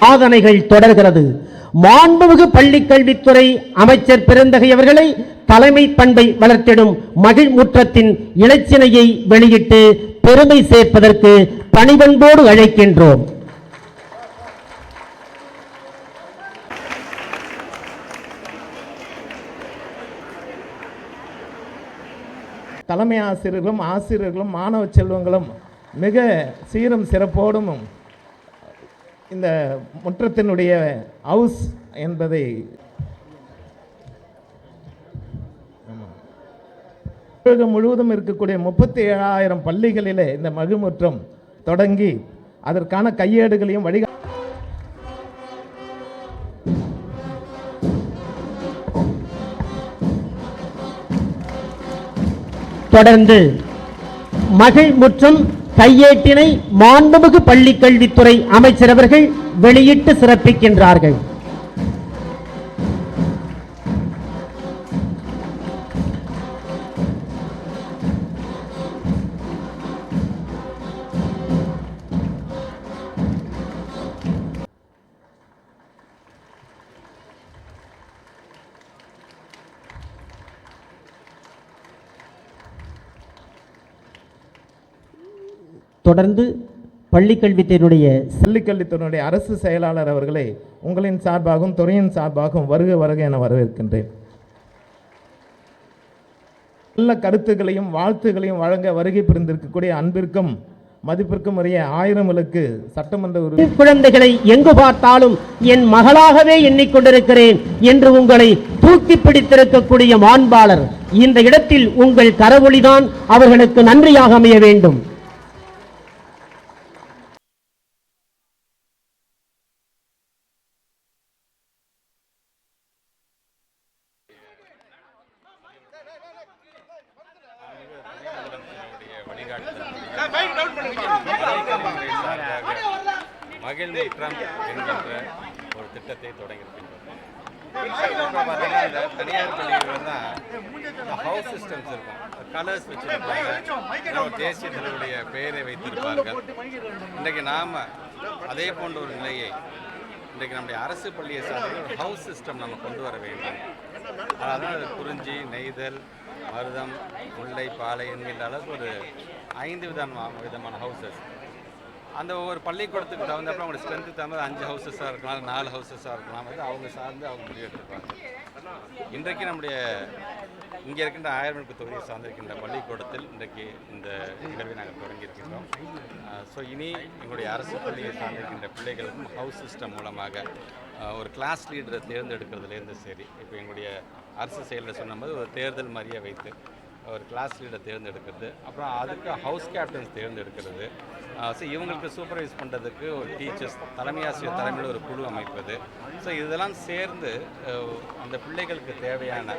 சாதனைகள் தொடர்கிறது. மாண்புமிகு பள்ளி கல்வித்துறை அமைச்சர் பெருந்தகை அவர்களை தலைமை பண்பை வளர்த்திடும் மகிழ்முற்றத்தின் இலச்சினையை வெளியிட்டு பெருமை சேர்ப்பதற்கு பணிபண்போடு அழைக்கின்றோம். தலைமை ஆசிரியர்களும் ஆசிரியர்களும் மாணவ செல்வங்களும் மிக சீரும் சிறப்போடும் இந்த முற்றத்தினுடைய ஹவுஸ் என்பதை உலகம் தமிழகம் முழுவதும் இருக்கக்கூடிய முப்பத்தி ஏழாயிரம் பள்ளிகளிலே இந்த மகுமுற்றம் தொடங்கி அதற்கான கையேடுகளையும் வழிகா தொடர்ந்து மகை முற்றம் கையேட்டினை மாண்புமிகு பள்ளி கல்வித்துறை அமைச்சர் அவர்கள் வெளியிட்டு சிறப்பிக்கின்றார்கள். தொடர்ந்து பள்ளிக் கல்வித்துறையினுடைய பள்ளிக்கல்வித்துறையினுடைய அரசு செயலாளர் அவர்களை உங்களின் சார்பாகவும் துறையின் சார்பாகவும் வருக வருக என வரவேற்கின்றேன். நல்ல கருத்துக்களையும் வாழ்த்துகளையும் வழங்க வருகை புரிந்திருக்கக்கூடிய அன்பிற்கும் மதிப்பிற்கும் உரிய ஆயிரம் விளக்கு சட்டமன்ற குழந்தைகளை எங்கு பார்த்தாலும் என் மகளாகவே எண்ணிக்கொண்டிருக்கிறேன் என்று உங்களை தூக்கி பிடித்திருக்கக்கூடிய மாண்பாளர். இந்த இடத்தில் உங்கள் கரவொளிதான் அவர்களுக்கு நன்றியாக அமைய வேண்டும். மகிழ்நூற்றம் என்கின்ற ஒரு திட்டத்தை தொடங்கியிருக்கின்றோம் பார்த்தீங்கன்னா இந்த தனியார் பள்ளிகள் தான் ஹவுஸ் சிஸ்டம்ஸ் இருக்கும். கலர்ஸ் வச்சிருப்பாங்க. தேசிய தலைவருடைய பெயரை வைத்திருப்பார்கள். இன்றைக்கு நாம் அதே போன்ற ஒரு நிலையை இன்றைக்கு நம்முடைய அரசு பள்ளியை சார்ந்த ஒரு ஹவுஸ் சிஸ்டம் நம்ம கொண்டு வர வேண்டும். அதாவது அது குறிஞ்சி நெய்தல் மருதம் முல்லை பாலை என்கின்ற அளவுக்கு ஒரு ஐந்து விதமான விதமான ஹவுசஸ் அந்த ஒவ்வொரு பள்ளிக்கூடத்துக்கு தகுந்தப்ப அவங்களோட ஸ்ட்ரென்த்து தகுந்த அஞ்சு ஹவுசஸாக இருக்கலாம் நாலு ஹவுசஸாக இருக்கலாம். அது அவங்க சார்ந்து அவங்க முடிவெடுத்துருப்பாங்க இன்றைக்கு நம்முடைய இங்கே இருக்கின்ற ஆயிரமணிக்கு தொகுதியை சார்ந்திருக்கின்ற பள்ளிக்கூடத்தில் இன்றைக்கு இந்த நிகழ்வை நாங்கள் தொடங்கியிருக்கின்றோம். ஸோ இனி எங்களுடைய அரசு பள்ளியை சார்ந்திருக்கின்ற பிள்ளைகளுக்கும் ஹவுஸ் சிஸ்டம் மூலமாக ஒரு கிளாஸ் லீடரை தேர்ந்தெடுக்கிறதுலேருந்து சரி இப்போ எங்களுடைய அரசு செயலில் சொன்னபோது ஒரு தேர்தல் மாதிரியே வைத்து ஒரு கிளாஸ் லீடர் தேர்ந்தெடுக்கிறது. அப்புறம் அதுக்கு ஹவுஸ் கேப்டன்ஸ் தேர்ந்தெடுக்கிறது. ஸோ இவங்களுக்கு சூப்பர்வைஸ் பண்ணுறதுக்கு ஒரு டீச்சர்ஸ் தலைமை ஆசிரியர் தலைமையில் ஒரு குழு அமைப்பது ஸோ இதெல்லாம் சேர்ந்து அந்த பிள்ளைகளுக்கு தேவையான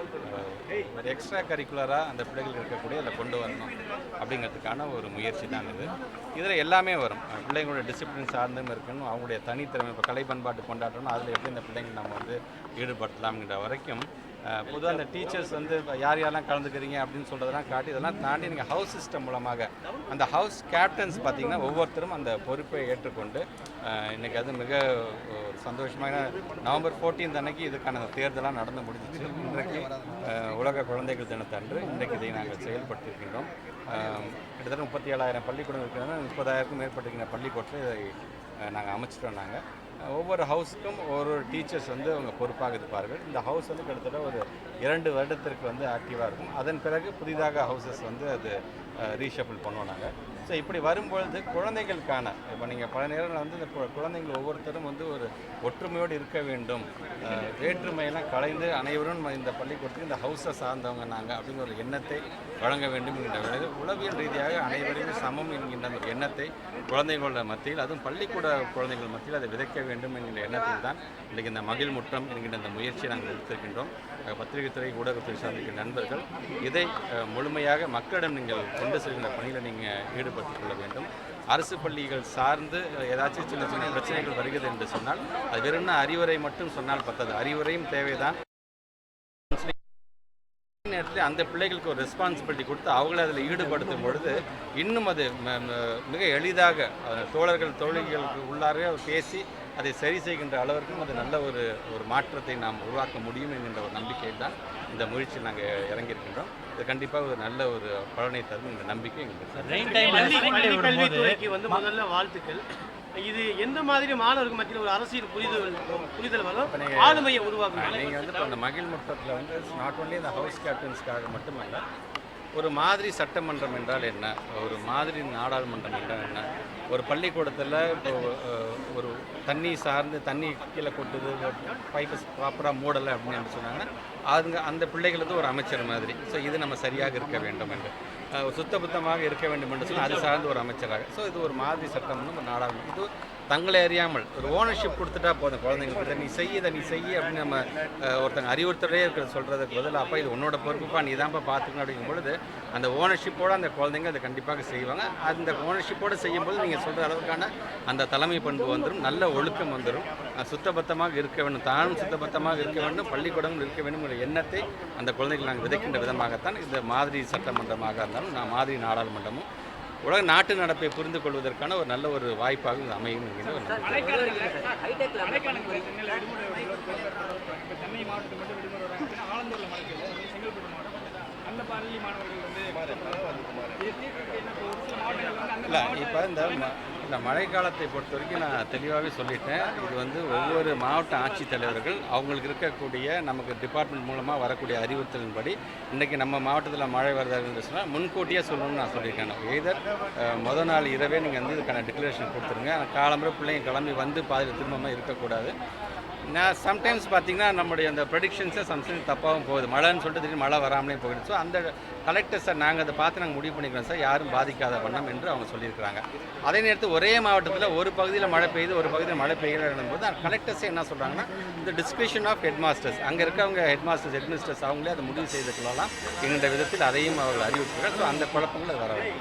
ஒரு எக்ஸ்ட்ரா கரிக்குலராக அந்த பிள்ளைகளுக்கு இருக்கக்கூடிய அதில் கொண்டு வரணும் அப்படிங்கிறதுக்கான ஒரு முயற்சி தான் இது. இதில் எல்லாமே வரும். பிள்ளைங்களோட டிசிப்ளின் சார்ந்தும் இருக்கணும். அவங்களுடைய தனித்திறமை இப்போ கலை பண்பாட்டு கொண்டாட்டணும் அதில் எப்படி இந்த பிள்ளைங்க நம்ம வந்து ஈடுபடுத்தலாம்ங்கிற வரைக்கும் பொதுவாக அந்த டீச்சர்ஸ் வந்து யார் யாரெல்லாம் கலந்துக்கிறீங்க? அப்படின்னு சொல்கிறதெல்லாம் காட்டி இதெல்லாம் தாண்டி நீங்கள் ஹவுஸ் சிஸ்டம் மூலமாக அந்த ஹவுஸ் கேப்டன்ஸ் பார்த்தீங்கன்னா ஒவ்வொருத்தரும் அந்த பொறுப்பை ஏற்றுக்கொண்டு இன்றைக்கி அது மிக சந்தோஷமாக சந்தோஷமான நவம்பர் 14 அன்னைக்கு இதுக்கான தேர்தலாக நடந்து முடிஞ்சிச்சு. இன்றைக்கு உலக குழந்தைகள் தினத்தன்று இன்றைக்கு இதை நாங்கள் செயல்படுத்தியிருக்கின்றோம் கிட்டத்தட்ட முப்பத்தி ஏழாயிரம் பள்ளிக்கூடம் இருக்கிறது. முப்பதாயிரத்துக்கும் மேற்பட்டிருக்கிற பள்ளிக்கூடத்தில் இதை நாங்கள் அமைச்சிட்டோம் நாங்கள் ஒவ்வொரு ஹவுஸுக்கும் ஒரு ஒரு டீச்சர்ஸ் வந்து அவங்க பொறுப்பாக இருப்பார்கள் இந்த ஹவுஸ் வந்து கிட்டத்தட்ட ஒரு இரண்டு வருடத்திற்கு வந்து ஆக்டிவாக இருக்கும். அதன் பிறகு புதிதாக ஹவுசஸ் வந்து அது ரீஷபிள் பண்ணுவோம் நாங்கள் ஸோ இப்படி வரும்பொழுது குழந்தைகளுக்கான இப்போ நீங்கள் பல நேரங்களில் வந்து இந்த குழந்தைங்கள் ஒவ்வொருத்தரும் வந்து ஒரு ஒற்றுமையோடு இருக்க வேண்டும். வேற்றுமையெல்லாம் கலைந்து அனைவரும் இந்த பள்ளிக்கூடத்துக்கு இந்த ஹவுஸை சார்ந்தவங்க நாங்கள் அப்படிங்கிற ஒரு எண்ணத்தை வழங்க வேண்டும் என்கின்ற உளவியல் ரீதியாக அனைவரையும் சமம் என்கின்ற அந்த எண்ணத்தை குழந்தைகளோட மத்தியில் அதுவும் பள்ளிக்கூட குழந்தைகள் மத்தியில் அதை விதைக்க வேண்டும் என்கின்ற எண்ணத்தில் தான் இன்றைக்கு இந்த மகிழ் முற்றம் என்கின்ற அந்த முயற்சியை நாங்கள் எடுத்திருக்கின்றோம். அஹ், பத்திரிகைத்துறை ஊடகத்துறை சார்ந்திருக்கிற நண்பர்கள். இதை முழுமையாக மக்களிடம் நீங்கள் கொண்டு செல்கின்ற பணியில் நீங்கள் ஈடுபட்டுக் கொள்ள வேண்டும். அரசு பள்ளிகள் சார்ந்து ஏதாச்சும் சின்ன சின்ன பிரச்சனைகள் வருகிறது என்று சொன்னால் அது வெறும் அறிவுரை மட்டும் சொன்னால் பத்தாது. அறிவுரையும் தேவைதான். நேரத்தில் அந்த பிள்ளைகளுக்கு ஒரு ரெஸ்பான்சிபிலிட்டி கொடுத்து அவங்கள அதில் ஈடுபடுத்தும் பொழுது இன்னும் அது மிக எளிதாக தோழர்கள் தோழிகளுக்கு உள்ளாரே பேசி அதை சரி செய்கின்ற அளவிற்கும் அது நல்ல ஒரு ஒரு மாற்றத்தை நாம் உருவாக்க முடியும் என்கின்ற ஒரு நம்பிக்கையில் தான் இந்த முயற்சியில் நாங்கள் இறங்கியிருக்கின்றோம். இது கண்டிப்பாக ஒரு நல்ல ஒரு பலனை தரும் இந்த நம்பிக்கை எங்களுக்கு வந்து முதல்ல வாழ்த்துக்கள். இது எந்த மாதிரி மாணவருக்கு மத்தியில் ஒரு அரசியல் புரிதல் புரிதல் வரும்? ஆளுமையை உருவாக்கணும் நீங்கள் வந்து இந்த மகிழ் முற்றத்தில் வந்து நாட் ஒன்லி இந்த ஹவுஸ் கேப்டன்ஸ்க்காக மட்டுமல்ல ஒரு மாதிரி சட்டமன்றம் என்றால் என்ன? ஒரு மாதிரி நாடாளுமன்றம் என்றால் என்ன? ஒரு பள்ளிக்கூடத்தில் இப்போ ஒரு தண்ணி சார்ந்து தண்ணி கீழே கொட்டுது பைப்பு ப்ராப்பராக மூடலை அப்படின்னு சொன்னாங்கன்னா அதுங்க அந்த பிள்ளைகள் வந்து ஒரு அமைச்சர் மாதிரி. ஸோ இது நம்ம சரியாக இருக்க வேண்டும் என்று. சுத்தபுத்தமாக இருக்க வேண்டும் என்று சொன்னால் அது சார்ந்து ஒரு அமைச்சராக. ஸோ இது ஒரு மாதிரி சட்டம்னு நம்ம நாடாளுமன்றம் இது தங்களை அறியாமல் ஒரு ஓனர்ஷிப் கொடுத்துட்டா போதும் குழந்தைங்களுக்கு இதை நீ செய்ய இதை நீ செய்ய அப்படின்னு நம்ம ஒருத்தங்க அறிவுறுத்தலே இருக்கிறது சொல்கிறதுக்கு பதில் அப்போ இது உன்னோட பொறுப்புப்பா நீ தான்ப்பா பார்த்துக்கணும் அப்படிங்கும் பொழுது அந்த ஓனர்ஷிப்போடு அந்த குழந்தைங்க அதை கண்டிப்பாக செய்வாங்க. அந்த ஓனர்ஷிப்போடு செய்யும்போது நீங்கள் சொல்கிற அளவுக்கான அந்த தலைமை பண்பு வந்துடும் நல்ல ஒழுக்கம் வந்துடும் சுத்தபத்தமாக இருக்க வேண்டும். தானும் சுத்தபத்தமாக இருக்க வேண்டும். பள்ளிக்கூடங்கள் இருக்க வேண்டும் என்ற எண்ணத்தை அந்த குழந்தைகள் நாங்கள் விதைக்கின்ற விதமாகத்தான் இந்த மாதிரி சட்டமன்றமாக இருந்தாலும் நான் மாதிரி நாடாளுமன்றமும் உலக நாட்டு நடப்பை புரிந்து கொள்வதற்கான ஒரு நல்ல ஒரு வாய்ப்பாக இது அமையும் ஒரு இல்லை இப்போ இந்த இந்த மழை காலத்தை பொறுத்த வரைக்கும் நான் தெளிவாகவே சொல்லிட்டேன். இது வந்து ஒவ்வொரு மாவட்ட ஆட்சித்தலைவர்கள் அவங்களுக்கு இருக்கக்கூடிய நமக்கு டிபார்ட்மெண்ட் மூலமாக வரக்கூடிய அறிவுறுத்தலின்படி இன்றைக்கி நம்ம மாவட்டத்தில் மழை வருதுன்னு சொன்னால் முன்கூட்டியே சொல்லணும்னு நான் சொல்லியிருக்கேன். எய்தர் மொதல் நாள் இரவே நீங்கள் வந்து இதுக்கான டிக்ளரேஷன் கொடுத்துருங்க. காலம்புற பிள்ளைங்க கிளம்பி வந்து பாதியில் திரும்பமாக இருக்கக்கூடாது. நான் சம்டைம்ஸ் பார்த்தீங்கன்னா நம்முடைய அந்த ப்ரெடிக்ஷன்ஸே சம்டைம்ஸ் தப்பாகவும் போகுது. மழைன்னு சொல்லிட்டு திடீர்னு மழை வராமலே போயிடுது. ஸோ அந்த கலெக்டர் சார் நாங்கள் அதை பார்த்து நாங்கள் முடிவு பண்ணிக்கிறோம். சார் யாரும் பாதிக்காத வண்ணம் என்று அவங்க சொல்லியிருக்கிறாங்க. அதே நேரத்தில் ஒரே மாவட்டத்தில் ஒரு பகுதியில் மழை பெய்யுது ஒரு பகுதியில் மழை பெய்யலன்னும் போது கலெக்டர்ஸே என்ன சொல்கிறாங்கன்னா இந்த டிஸ்கிரிப்ஷன் ஆஃப் ஹெட் மாஸ்டர்ஸ் அங்கே இருக்கவங்க ஹெட் மாஸ்டர்ஸ் ஹெட் மினிஸ்டர்ஸ் அவங்களே அதை முடிவு செய்து கொள்ளலாம் என்கின்ற விதத்தில் அதையும் அவர்கள் அறிவிப்பார்கள் ஸோ அந்த குழப்பங்கள் வர வேண்டும்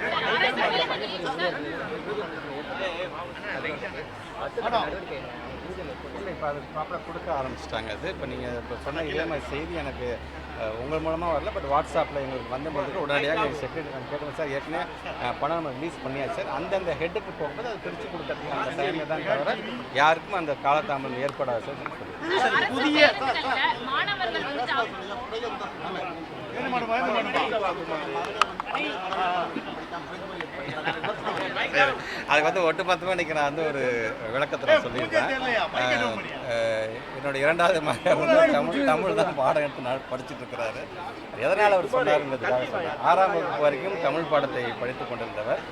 இல்லை இப்போ அது ப்ராப்பராக கொடுக்க ஆரம்பிச்சிட்டாங்க அது இப்போ நீங்கள் இப்போ சொன்ன இதே மாதிரி செய்தி எனக்கு உங்கள் மூலமாக வரல பட் வாட்ஸ்அப்பில் எங்களுக்கு வந்த போது உடனடியாக எங்கள் செக்ரட்டரி நான் கேட்குறேன் சார் ஏற்கனவே பணம் நம்ம ரிலீஸ் பண்ணியாச்சு சார் அந்தந்த ஹெட்டுக்கு போகும்போது அது பிரித்து கொடுக்கறதுக்கு அந்த டைமில் தான் தவிர யாருக்கும் அந்த காலதாமதம் ஏற்படாது சார் புதிய மாணவர்கள். அதுக்கு வந்து ஒட்டுமொத்தமாக இன்றைக்கி நான் வந்து ஒரு விளக்கத்தை நான் சொல்லியிருக்கேன் அஹ், அஹ், என்னோட இரண்டாவது மகன் வந்து தமிழ் தமிழ் தான் பாடம் எடுத்து நான் படிச்சுட்டு இருக்கிறாரு. எதனால் அவர் சொன்னாருங்கிறதுக்காக சொன்னேன் ஆறாம் வகுப்பு வரைக்கும் தமிழ் பாடத்தை படித்து கொண்டிருந்தவர்.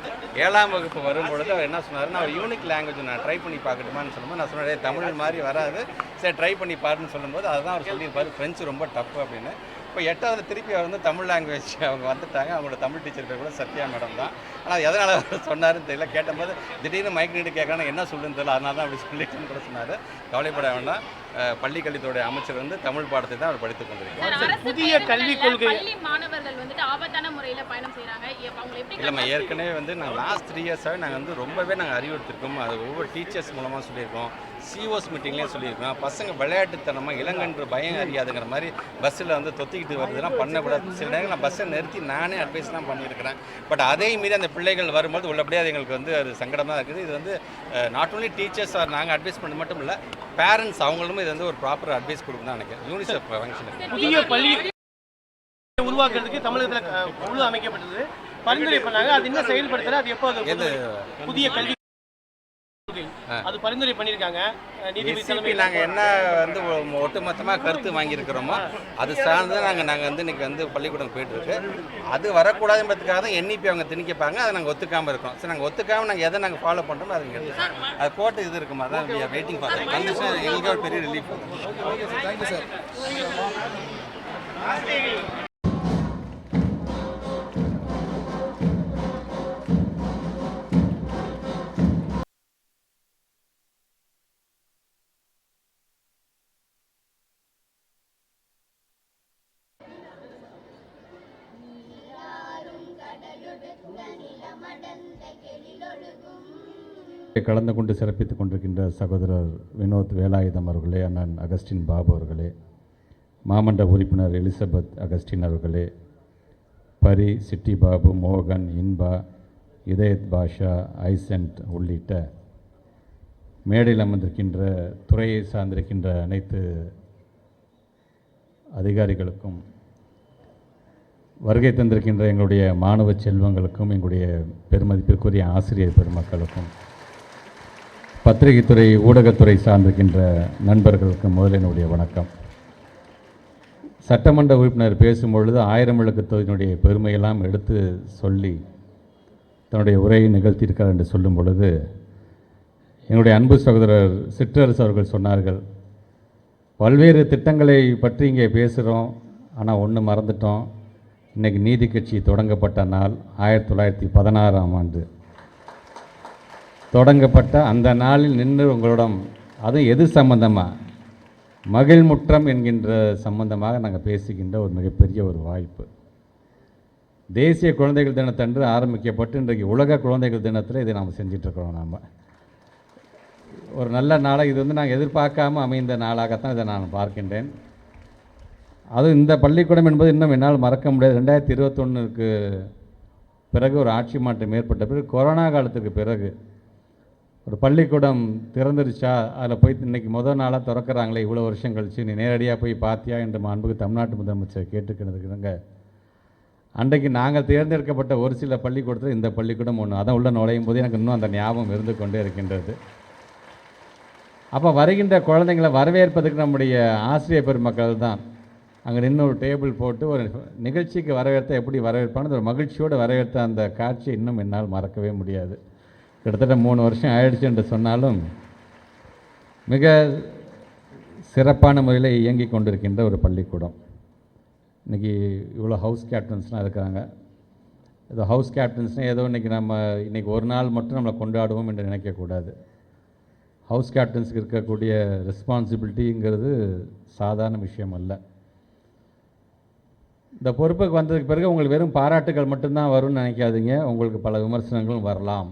ஏழாம் வகுப்பு வரும்பொழுது அவர் என்ன சொன்னாருன்னா அவர் யூனிக் லாங்குவேஜ் நான் ட்ரை பண்ணி பார்க்கட்டுமான்னு சொல்லும்போது நான் சொன்னேன் "டேய், தமிழ் மாதிரி வராது. சரி ட்ரை பண்ணி பாருன்னு சொல்லும்போது அதுதான் அவர் சொல்லியிருப்பாரு. ஃப்ரெஞ்சு ரொம்ப டஃப் அப்படின்னு. இப்போ எட்டாவது திருப்பி அவர் வந்து தமிழ் லாங்குவேஜ் அவங்க வந்துட்டாங்க. அவங்களோட தமிழ் டீச்சர் பேர் கூட சத்யா மேடம் தான். ஆனால் எதனால் அவர் சொன்னாருன்னு தெரியல. கேட்டபோது திடீர்னு மைக் நீட்டு கேட்கறாங்க என்ன சொல்லுன்னு தெரியல. அதனால தான் அப்படி சொல்லிட்டுன்னு கூட சொன்னார். கவலைப்பட வேண்டாம். பள்ளிக்கல்வித்துறை அமைச்சர் வந்து தமிழ் பாடத்தை தான் அவர் படித்துக் கொண்டிருக்கிறார். புதிய கல்விக் கொள்கை- பள்ளி மாணவர்கள் வந்துட்டு ஆபத்தான முறையில பயணம் எப்படி இல்லைம்மா ஏற்கனவே வந்து நாங்கள் லாஸ்ட் த்ரீ இயர்ஸாகவே நாங்கள் வந்து ரொம்பவே நாங்கள் அறிவுறுத்திருக்கோம். அது ஒவ்வொரு டீச்சர்ஸ் மூலமாக சொல்லியிருக்கோம். சிஓஸ் மீட்டிங்லேயும் சொல்லியிருக்கோம் பசங்க விளையாட்டுத்தனமாக இளங்கன்று பயம் அறியாதுங்கிற மாதிரி பஸ்ஸில் வந்து தொத்திக்கிட்டு வருதுலாம் பண்ணக்கூடாது சில நேரம் நான் பஸ்ஸை நிறுத்தி நானே அட்வைஸ்லாம் பண்ணியிருக்கிறேன். பட் அதே மீறி அந்த பிள்ளைகள் வரும்போது உள்ளபடியே அது எங்களுக்கு வந்து அது சங்கடமாக இருக்குது. இது வந்து நாட் only டீச்சர்ஸ் நாங்கள் அட்வைஸ் பண்ணது மட்டும் இல்லை பேரண்ட்ஸ் அவங்களும் இது வந்து ஒரு ப்ராப்பர் அட்வைஸ் கொடுக்கணும் தான் நினைக்கிறேன். யூனிசெஃப் ஃபங்க்ஷன் புதிய பள்ளி உருவாக்குறதுக்கு தமிழகத்தில் குழு அமைக்கப்பட்டது. பரிந்துரை பண்ணாங்க அது இன்னும் செயல்படுத்தல அது எப்போ புதிய கல்வி. அது பரிந்துரை பண்ணியிருக்காங்க. நீதிபதி நாங்கள் என்ன வந்து ஒட்டுமொத்தமாக கருத்து வாங்கியிருக்கிறோமோ அது சார்ந்து நாங்கள் நாங்கள் வந்து இன்னைக்கு வந்து பள்ளிக்கூடம் போயிட்டு இருக்கு அது வரக்கூடாதுன்றதுக்காக தான் என்இபி அவங்க திணிக்கப்பாங்க. அதை நாங்கள் ஒத்துக்காமல் இருக்கோம். சரி நாங்கள் ஒத்துக்காமல் நாங்கள் எதை நாங்கள் ஃபாலோ பண்ணுறோமோ அது. அது போட்டு இது இருக்குமா? அதான் வெயிட்டிங் ஃபார் கண்டிஷன் எங்களுக்கு ஒரு பெரிய ரிலீஃப் கலந்து கொண்டு சிறப்பித்துக் கொண்டிருக்கின்ற சகோதரர் வினோத் வேலாயுதம் அவர்களே அண்ணன் அகஸ்டின் பாபு அவர்களே மாமன்ற உறுப்பினர் எலிசபெத் அகஸ்டின் அவர்களே பரி சிட்டி பாபு மோகன் இன்பா இதயத் பாஷா ஐசென்ட் உள்ளிட்ட மேடையில் அமர்ந்திருக்கின்ற துறையை சார்ந்திருக்கின்ற அனைத்து அதிகாரிகளுக்கும் வருகை தந்திருக்கின்ற எங்களுடைய மாணவ செல்வங்களுக்கும் எங்களுடைய பெருமதிப்பிற்குரிய ஆசிரியர் பெருமக்களுக்கும் பத்திரிகைத்துறை ஊடகத்துறை சார்ந்திருக்கின்ற நண்பர்களுக்கு முதல் என்னுடைய வணக்கம். சட்டமன்ற உறுப்பினர் பேசும்பொழுது ஆயிரம் விளக்கு தொகுதியினுடைய பெருமையெல்லாம் எடுத்து சொல்லி தன்னுடைய உரையை நிகழ்த்தியிருக்கார் என்று சொல்லும் பொழுது என்னுடைய அன்பு சகோதரர் சிற்றரசு அவர்கள் சொன்னார்கள் பல்வேறு திட்டங்களை பற்றி இங்கே பேசுகிறோம் ஆனால் ஒன்று மறந்துட்டோம். இன்றைக்கி நீதி கட்சி தொடங்கப்பட்ட நாள் ஆயிரத்தி தொள்ளாயிரத்தி பதினாறாம் ஆண்டு. தொடங்கப்பட்ட அந்த நாளில் நின்று உங்களிடம் அது எது சம்பந்தமாக மகிழ்முற்றம் என்கின்ற சம்பந்தமாக நாங்கள் பேசுகின்ற ஒரு மிகப்பெரிய ஒரு வாய்ப்பு. தேசிய குழந்தைகள் தினத்தன்று ஆரம்பிக்கப்பட்டு இன்றைக்கு உலக குழந்தைகள் தினத்தில் இதை நாம் செஞ்சிட்ருக்கிறோம் நாம். ஒரு நல்ல நாளாக இது வந்து நாங்கள் எதிர்பார்க்காம அமைந்த நாளாகத்தான் இதை நான் பார்க்கின்றேன். அது இந்த பள்ளிக்கூடம் என்பது இன்னும் என்னால் மறக்க முடியாது. ரெண்டாயிரத்தி இருபத்தொன்னுக்கு பிறகு ஒரு ஆட்சி மாற்றம் ஏற்பட்ட பிறகு கொரோனா காலத்துக்கு பிறகு ஒரு பள்ளிக்கூடம் திறந்துருச்சா? அதில் போய் இன்றைக்கி முதல் நாளாக திறக்கிறாங்களே இவ்வளோ வருஷம் கழிச்சு நீ நேரடியாக போய் பார்த்தியா என்று மாண்புக்கு தமிழ்நாட்டு முதலமைச்சர் கேட்டுக்கிறதுக்குங்க அன்றைக்கு நாங்கள் தேர்ந்தெடுக்கப்பட்ட ஒரு சில பள்ளிக்கூடத்தில் இந்த பள்ளிக்கூடம் ஒன்று அதான் உள்ள நுழையும் போது எனக்கு இன்னும் அந்த ஞாபகம் இருந்து கொண்டே இருக்கின்றது. அப்போ வருகின்ற குழந்தைங்களை வரவேற்பதற்கு நம்முடைய ஆசிரியர் பெருமக்கள் தான். அங்கே நின்று ஒரு டேபிள் போட்டு ஒரு நிகழ்ச்சிக்கு வரவேற்ற எப்படி வரவேற்பான்னு ஒரு மகிழ்ச்சியோடு வரவேற்ற அந்த காட்சி இன்னும் என்னால் மறக்கவே முடியாது. கிட்டத்தட்ட மூணு வருஷம் ஆயிடுச்சு என்று சொன்னாலும் மிக சிறப்பான முறையில் இயங்கி கொண்டிருக்கின்ற ஒரு பள்ளிக்கூடம். இன்றைக்கி இவ்வளோ ஹவுஸ் கேப்டன்ஸ்லாம் இருக்கிறாங்க. இது ஹவுஸ் கேப்டன்ஸ்னால் ஏதோ இன்றைக்கி நம்ம இன்றைக்கி ஒரு நாள் மட்டும் நம்மளை கொண்டாடுவோம் என்று நினைக்கக்கூடாது. ஹவுஸ் கேப்டன்ஸுக்கு இருக்கக்கூடிய ரெஸ்பான்சிபிலிட்டிங்கிறது சாதாரண விஷயம் அல்ல. இந்த பொறுப்புக்கு வந்ததுக்கு பிறகு உங்களுக்கு வெறும் பாராட்டுகள் மட்டும்தான் வரும்னு நினைக்காதீங்க. உங்களுக்கு பல விமர்சனங்களும் வரலாம்.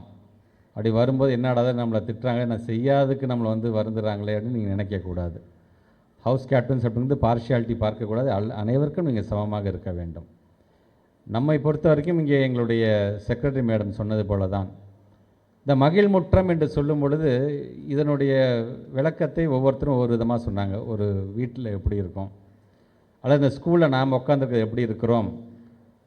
அப்படி வரும்போது என்னடா நம்மளை திட்டுறாங்க நான் செய்யாததுக்கு நம்மளை வந்து வருந்துறாங்களே அப்படின்னு நீங்கள் நினைக்கக்கூடாது. ஹவுஸ் கேப்டன்ஸ் அப்படிங்கிறது பார்ஷியாலிட்டி பார்க்கக்கூடாது. அல் அனைவருக்கும் நீங்கள் சமமாக இருக்க வேண்டும். நம்மை பொறுத்த வரைக்கும் இங்கே எங்களுடைய செக்ரட்டரி மேடம் சொன்னது போல தான் இந்த மகிழ்முற்றம் என்று சொல்லும் பொழுது இதனுடைய விளக்கத்தை ஒவ்வொருத்தரும் ஒவ்வொரு விதமாக சொன்னாங்க. ஒரு வீட்டில் எப்படி இருக்கும் அல்லது இந்த ஸ்கூலில் நாம் உட்காந்துருக்க எப்படி இருக்கிறோம்?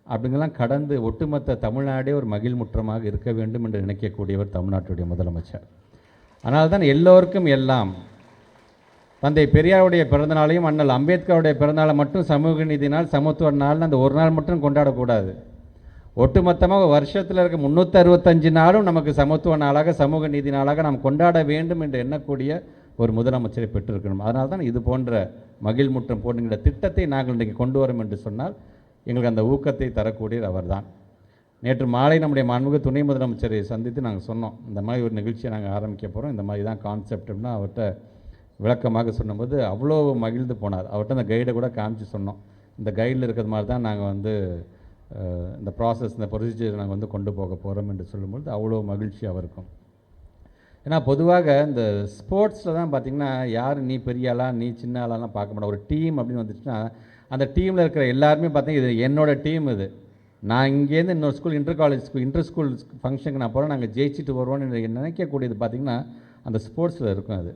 அப்படிங்கெல்லாம் கடந்து ஒட்டுமொத்த தமிழ்நாடே ஒரு மகிழ்முற்றமாக இருக்க வேண்டும் என்று நினைக்கக்கூடியவர் தமிழ்நாட்டுடைய முதலமைச்சர். அதனால் தான் எல்லோருக்கும் எல்லாம் தந்தை பெரியாருடைய பிறந்தநாளையும் அண்ணல் அம்பேத்கருடைய பிறந்தநாளை மட்டும் சமூக நீதி நாள் சமத்துவ நாள் அந்த ஒரு நாள் மட்டும் கொண்டாடக்கூடாது. ஒட்டுமொத்தமாக வருஷத்தில் இருக்க முந்நூற்றி அறுபத்தஞ்சு நாளும் நமக்கு சமத்துவ நாளாக சமூக நீதி நாளாக நாம் கொண்டாட வேண்டும் என்று எண்ணக்கூடிய ஒரு முதலமைச்சரை பெற்றிருக்கணும். அதனால் தான் இது போன்ற மகிழ்முற்றம் போன்ற திட்டத்தை நாங்கள் இன்றைக்கு கொண்டு வரோம் என்று சொன்னால் எங்களுக்கு அந்த ஊக்கத்தை தரக்கூடியது அவர்தான். நேற்று மாலை நம்முடைய மாண்புமிகு துணை முதலமைச்சரை சந்தித்து நாங்கள் சொன்னோம் இந்த மாதிரி ஒரு நிகழ்ச்சியை நாங்கள் ஆரம்பிக்க போகிறோம் இந்த மாதிரி தான் கான்செப்ட்னா அவர்கிட்ட விளக்கமாக சொன்னபோது அவ்வளோ மகிழ்ந்து போனார். அவர்கிட்ட அந்த கைடை கூட காமிச்சு சொன்னோம். இந்த கைடில் இருக்கிறது மாதிரி தான் நாங்கள் வந்து இந்த ப்ராசஸ் இந்த ப்ரொசீஜர் நாங்கள் வந்து கொண்டு போக போகிறோம் என்று சொல்லும்பொழுது அவ்வளோ மகிழ்ச்சி அவருக்கும். ஏன்னா பொதுவாக இந்த ஸ்போர்ட்ஸில் தான் பார்த்திங்கன்னா யார் நீ பெரிய ஆளா நீ சின்ன ஆளாலாம் பார்க்க மாட்டோம். ஒரு டீம் அப்படின்னு வந்துச்சுன்னா அந்த டீமில் இருக்கிற எல்லாருமே பார்த்தீங்கன்னா இது என்னோடய டீம் இது. நான் இங்கேருந்து இன்னொரு school inter college school inter school ஃபங்க்ஷனுக்கு நான் போகிறேன் நாங்கள் ஜெயிச்சுட்டு வருவோம்னு நினைக்கக்கூடியது பார்த்திங்கன்னா அந்த ஸ்போர்ட்ஸில் இருக்கும் அது.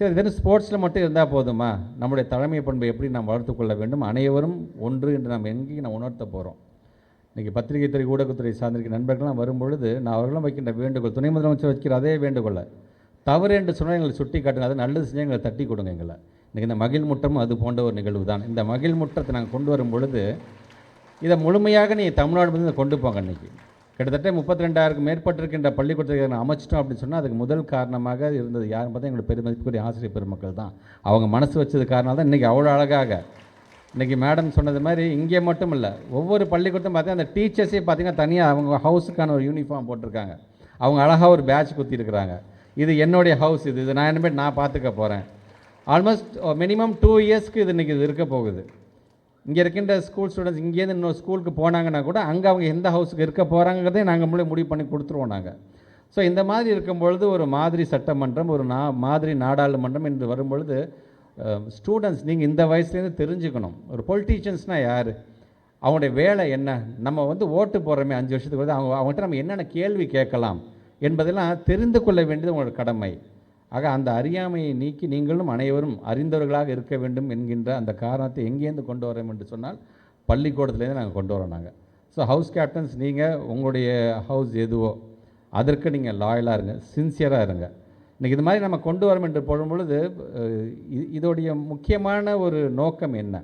சரி இது ஸ்போர்ட்ஸில் மட்டும் இருந்தால் போதுமா? நம்முடைய தலைமை பண்பை எப்படி நாம் வளர்த்துக்கொள்ள வேண்டும்? அனைவரும் ஒன்று என்று நாம் எங்கேயும் நான் உணர்த்த போகிறோம் இன்றைக்கி பத்திரிகை துறை ஊடகத்துறை சார்ந்திருக்க நண்பர்கள்லாம் வரும்பொழுது நான் அவர்களும் வைக்கின்ற வேண்டுகோள் துணை முதலமைச்சர் வைக்கிற அதே வேண்டுகோளை தவறு என்று சொன்னால் எங்களை சுட்டி காட்டுங்க அது நல்லது செஞ்சு எங்களை தட்டி கொடுங்க எங்களை. இன்றைக்கி இந்த மகிழ் முற்றமும் அது போன்ற ஒரு நிகழ்வு தான் இந்த மகிழ் முற்றத்தை நாங்கள் கொண்டு வரும் பொழுது இதை முழுமையாக நீ தமிழ்நாடு வந்து கொண்டு போங்க இன்றைக்கி கிட்டத்தட்ட முப்பத்தி ரெண்டாயிரம் மேற்பட்டிருக்கின்ற பள்ளிக்கூடத்தை நாங்கள் அமைச்சிட்டோம் அப்படின்னு சொன்னால் அதுக்கு முதல் காரணமாக இருந்தது யாருன்னு பார்த்தா எங்களுக்கு பெருமதிக்குரிய ஆசிரியர் பெருமக்கள் தான். அவங்க மனசு வச்சது காரணம் தான் இன்றைக்கி அவ்வளோ அழகாக இன்றைக்கி மேடம் சொன்னது மாதிரி இங்கே மட்டும் இல்லை ஒவ்வொரு பள்ளிக்கூடத்தும் பார்த்தீங்கன்னா அந்த டீச்சர்ஸே பார்த்தீங்கன்னா தனியாக அவங்க ஹவுஸுக்கான ஒரு யூனிஃபார்ம் போட்டிருக்காங்க. அவங்க அழகாக ஒரு பேட்ச் குத்திருக்கிறாங்க இது என்னுடைய ஹவுஸ் இது. இது நான் இனிமேல் நான் பார்த்துக்க போகிறேன் ஆல்மோஸ்ட் மினிமம் டூ இயர்ஸ்க்கு இது இன்றைக்கி இது இருக்க போகுது. இங்கே இருக்கின்ற ஸ்கூல் ஸ்டூடெண்ட்ஸ் இங்கேருந்து இன்னொரு ஸ்கூலுக்கு போனாங்கன்னா கூட அங்கே அவங்க எந்த ஹவுஸுக்கு இருக்க போகிறாங்கிறதே நாங்கள் முழு முடிவு பண்ணி கொடுத்துருவோம் நாங்கள் ஸோ இந்த மாதிரி இருக்கும் பொழுது ஒரு மாதிரி சட்டமன்றம் ஒரு நா மாதிரி நாடாளுமன்றம் என்று வரும்பொழுது Um, ஸ்டூடெண்ட்ஸ் நீங்கள் இந்த வயசுலேருந்து தெரிஞ்சுக்கணும். ஒரு பொலிட்டீஷியன்ஸ்னால் யார்? அவங்களுடைய வேலை என்ன? நம்ம வந்து ஓட்டு போடுறோமே அஞ்சு வருஷத்துக்கு வந்து அவங்க அவங்ககிட்ட நம்ம என்னென்ன கேள்வி கேட்கலாம் என்பதெல்லாம் தெரிந்து கொள்ள வேண்டியது உங்களோட கடமை. ஆக அந்த அறியாமையை நீக்கி நீங்களும் அனைவரும் அறிந்தவர்களாக இருக்க வேண்டும் என்கின்ற அந்த காரணத்தை எங்கேருந்து கொண்டு வரோம் என்று சொன்னால் பள்ளிக்கூடத்துலேருந்து நாங்கள் கொண்டு வரோம் நாங்கள் ஸோ ஹவுஸ் கேப்டன்ஸ் நீங்கள் உங்களுடைய ஹவுஸ் எதுவோ அதற்கு நீங்கள் லாயலாக இருங்க சின்சியராக இருங்க. இன்றைக்கி இது மாதிரி நம்ம கொண்டு வரோம் என்று போடும் பொழுது இதோடைய முக்கியமான ஒரு நோக்கம் என்ன?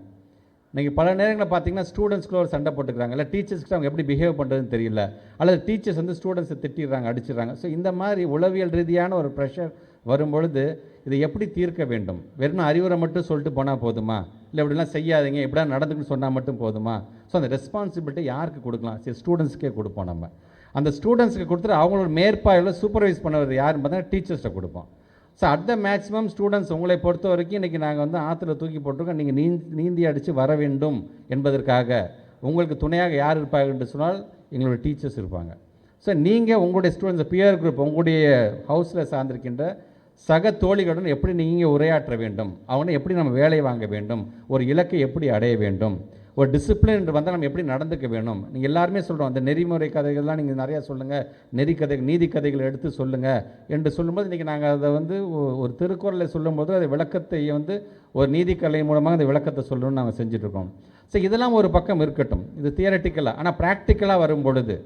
இன்றைக்கி பல நேரங்களில் பார்த்தீங்கன்னா ஸ்டூடெண்ட்ஸ்க்குள்ள ஒரு சண்டை போட்டுக்கிறாங்க. இல்லை டீச்சர்ஸ்க்கு அவங்க எப்படி பிஹேவ் பண்ணுறதுன்னு தெரியல. அல்லது டீச்சர்ஸ் வந்து ஸ்டூடெண்ட்ஸை திட்டிடுறாங்க அடிச்சிடுறாங்க. ஸோ இந்த மாதிரி உளவியல் ரீதியான ஒரு ப்ரெஷர் வரும்பொழுது இதை எப்படி தீர்க்க வேண்டும்? வெறும் அறிவுரை மட்டும் சொல்லிட்டு போனால் போதுமா? இல்லை இப்படிலாம் செய்யாதீங்க இப்படிலாம் நடந்துக்குன்னு சொன்னால் மட்டும் போதுமா? ஸோ அந்த ரெஸ்பான்சிபிலிட்டி யாருக்கு கொடுக்கலாம்? சரி ஸ்டூடெண்ட்ஸ்க்கே கொடுப்போம் நம்ம. அந்த ஸ்டூடெண்ட்ஸ்க்கு கொடுத்துட்டு அவங்களோட மேற்பார்வையில் சூப்பர்வைஸ் பண்ணுறது யாருன்னு பார்த்தீங்கன்னா டீச்சர்ஸ்ட்டை கொடுப்போம். So at the maximum students உங்களை பொறுத்த வரைக்கும் இன்றைக்கி நாங்கள் வந்து ஆற்றுல தூக்கி போட்டிருக்கோம். நீங்கள் நீ நீந்தி அடித்து வர வேண்டும் என்பதற்காக உங்களுக்கு துணையாக யார் இருப்பாங்க என்று சொன்னால் எங்களுடைய டீச்சர்ஸ் இருப்பாங்க. ஸோ நீங்கள் உங்களுடைய ஸ்டூடெண்ட்ஸ் பியர் குரூப் உங்களுடைய ஹவுஸில் சார்ந்திருக்கின்ற சக தோழிகளுடன் எப்படி நீங்கள் உரையாற்ற வேண்டும்? அவனை எப்படி நம்ம வேலை வாங்க வேண்டும்? ஒரு இலக்கை எப்படி அடைய வேண்டும்? ஒரு டிசிப்ளின் வந்து வந்தால் நம்ம எப்படி நடந்துக்க வேணும்? நீங்கள் எல்லாருமே சொல்கிறோம் அந்த நெறிமுறை கதைகள்லாம் நீங்கள் நிறையா சொல்லுங்கள் நெறி கதை நீதி கதைகளை எடுத்து சொல்லுங்கள் என்று சொல்லும்போது இன்றைக்கி நாங்கள் அதை வந்து ஒரு திருக்குறளை சொல்லும்போது அதை விளக்கத்தை வந்து ஒரு நீதிக்கலை மூலமாக அந்த விளக்கத்தை சொல்லணும்னு நாங்கள் செஞ்சுட்ருக்கோம். ஸோ இதெல்லாம் ஒரு பக்கம் இருக்கட்டும். இது தியரட்டிக்கலாக ஆனால் ப்ராக்டிக்கலாக வரும் பொழுது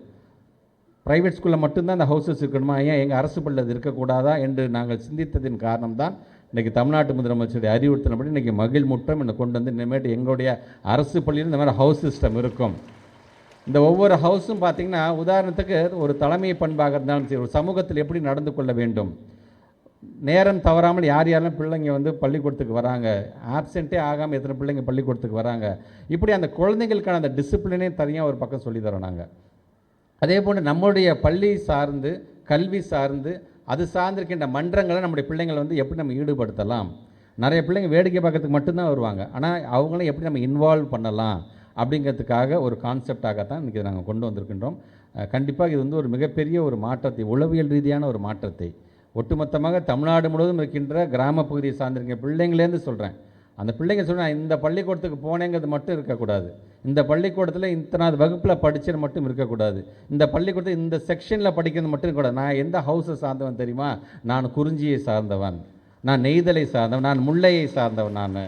ப்ரைவேட் ஸ்கூலில் மட்டும்தான் அந்த ஹவுசஸ் இருக்கணுமா? ஏன் எங்கள் அரசு பள்ளியில் அது இருக்கக்கூடாதா? என்று நாங்கள் சிந்தித்ததின் காரணம் தான் இன்றைக்கி தமிழ்நாட்டு முதலமைச்சருடைய அறிவுறுத்தினபடி இன்றைக்கி மகிழ் முட்டம் என்னை கொண்டு வந்து இனிமேட்டு எங்களுடைய அரசு பள்ளியில் இந்த மாதிரி ஹவுஸ் சிஸ்டம் இருக்கும். இந்த ஒவ்வொரு ஹவுஸும் பார்த்திங்கன்னா உதாரணத்துக்கு ஒரு தலைமை பண்பாக இருந்தாலும் சரி ஒரு சமூகத்தில் எப்படி நடந்து கொள்ள வேண்டும்? நேரம் தவறாமல் யார் யாரெல்லாம் பிள்ளைங்க வந்து பள்ளிக்கூடத்துக்கு வராங்க? ஆப்சென்ட்டே ஆகாமல் எத்தனை பிள்ளைங்க பள்ளிக்கூடத்துக்கு வராங்க? இப்படி அந்த குழந்தைங்களுக்கான அந்த டிசிப்ளினே தனியாக ஒரு பக்கம் சொல்லித்தரோம் நாங்கள் அதே போன்று நம்முடைய பள்ளி சார்ந்து கல்வி சார்ந்து அது சார்ந்திருக்கின்ற மன்றங்களை நம்முடைய பிள்ளைங்களை வந்து எப்படி நம்ம ஈடுபடுத்தலாம்? நிறைய பிள்ளைங்க வேடிக்கை பார்க்கறதுக்கு மட்டும்தான் வருவாங்க. ஆனால் அவங்களும் எப்படி நம்ம இன்வால்வ் பண்ணலாம்? அப்படிங்கிறதுக்காக ஒரு கான்செப்டாகத்தான் இன்றைக்கி நாங்கள் கொண்டு வந்திருக்கின்றோம். கண்டிப்பாக இது வந்து ஒரு மிகப்பெரிய ஒரு மாற்றத்தை உளவியல் ரீதியான ஒரு மாற்றத்தை. ஒட்டுமொத்தமாக தமிழ்நாடு முழுவதும் இருக்கின்ற கிராம பகுதியை சார்ந்திருக்கிற பிள்ளைங்களேருந்து சொல்கிறேன் அந்த பிள்ளைங்க சொன்னால் இந்த பள்ளிக்கூடத்துக்கு போனேங்கிறது மட்டும் இருக்கக்கூடாது. இந்த பள்ளிக்கூடத்தில் இத்தனாவது வகுப்பில் படித்தது மட்டும் இருக்கக்கூடாது. இந்த பள்ளிக்கூடத்தில் இந்த செக்ஷனில் படிக்கிறது மட்டும் இருக்கக்கூடாது. நான் எந்த ஹவுஸை சார்ந்தவன் தெரியுமா? நான் குறிஞ்சியை சார்ந்தவன். நான் நெய்தலை சார்ந்தவன். நான் முல்லையை சார்ந்தவன் நான்.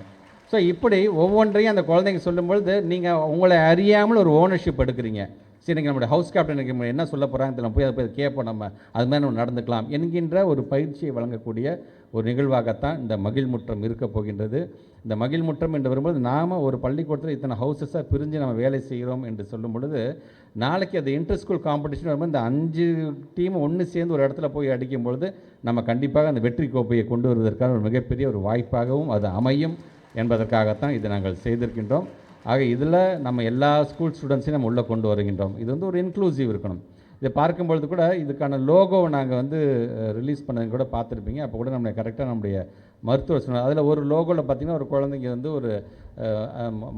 ஸோ இப்படி ஒவ்வொன்றையும் அந்த குழந்தைங்க சொல்லும்பொழுது நீங்கள் உங்களை அறியாமல் ஒரு ஓனர்ஷிப் எடுக்கிறீங்க. சரி நீங்கள் நம்மளுடைய ஹவுஸ் கேப்டனுக்கு நம்ம என்ன சொல்ல போகிறாங்க நம்ம போய் அதை போய் கேட்போம் நம்ம. அது மாதிரி நம்ம நடந்துக்கலாம். என்கின்ற ஒரு பயிற்சியை வழங்கக்கூடிய ஒரு நிகழ்வாகத்தான் இந்த மகிழ்முற்றம் இருக்க போகின்றது. இந்த மகிழ்முற்றம் என்று வரும்போது நாம் ஒரு பள்ளிக்கூடத்தில் இத்தனை ஹவுசஸாக பிரிஞ்சு நம்ம வேலை செய்கிறோம் என்று சொல்லும் பொழுது நாளைக்கு அது இன்டர் ஸ்கூல் காம்படிஷன் வரும்போது இந்த அஞ்சு டீம் ஒன்று சேர்ந்து ஒரு இடத்துல போய் அடிக்கும் பொழுது நம்ம கண்டிப்பாக அந்த வெற்றி கோப்பையை கொண்டு வருவதற்கான ஒரு மிகப்பெரிய ஒரு வாய்ப்பாகவும் அது அமையும் என்பதற்காகத்தான் இதை நாங்கள் செய்திருக்கின்றோம். ஆக இதில் நம்ம எல்லா ஸ்கூல் ஸ்டூடெண்ட்ஸையும் நம்ம உள்ளே கொண்டு வருகின்றோம். இது வந்து ஒரு இன்க்ளூசிவ் இருக்கணும். இதை பார்க்கும் பொழுது கூட இதுக்கான லோகோவை நாங்கள் வந்து ரிலீஸ் பண்ணது கூட பார்த்துருப்பீங்க. அப்போ கூட நம்ம கரெக்டாக நம்முடைய மருத்துவர் சொன்னார். அதில் ஒரு லோகோவில் பார்த்தீங்கன்னா ஒரு குழந்தைங்க வந்து ஒரு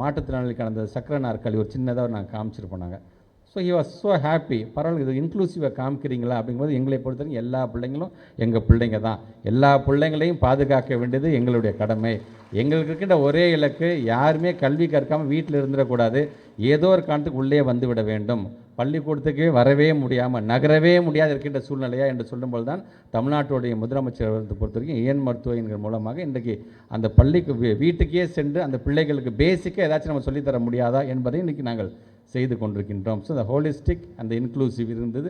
மாற்றுத்திறனாளிக்கான அந்த சக்கர நாற்காலி ஒரு சின்னதாக நாங்கள் காமிச்சிருப்போம் நாங்கள் so he was so happy பரவாயில்ல இது இன்க்ளூசிவாக காமிக்கிறீங்களா? அப்படிங்கும்போது எங்களை பொறுத்தவரைக்கும் எல்லா பிள்ளைங்களும் எங்கள் பிள்ளைங்க தான். எல்லா பிள்ளைங்களையும் பாதுகாக்க வேண்டியது எங்களுடைய கடமை. எங்களுக்கு இருக்கின்ற ஒரே இலக்கு யாருமே கல்வி கற்காமல் வீட்டில் இருந்துடக்கூடாது. ஏதோ ஒரு காரணத்துக்கு உள்ளே வந்து விட வேண்டும். பள்ளிக்கூடத்துக்கே வரவே முடியாமல் நகரவே முடியாது இருக்கின்ற சூழ்நிலையா என்று சொல்லும்போது தான் தமிழ்நாட்டுடைய முதலமைச்சர் பொறுத்த வரைக்கும் ஏன் மருத்துவ என்கிற மூலமாக இன்றைக்கு அந்த பள்ளிக்கு வீ- வீட்டுக்கே சென்று அந்த பிள்ளைகளுக்கு பேசிக்காக ஏதாச்சும் நம்ம சொல்லித்தர முடியாதா என்பதை இன்றைக்கி நாங்கள் செய்து கொண்டிருக்கின்றோம். ஸோ இந்த ஹோலிஸ்டிக் அந்த இன்க்ளூசிவ் இருந்தது.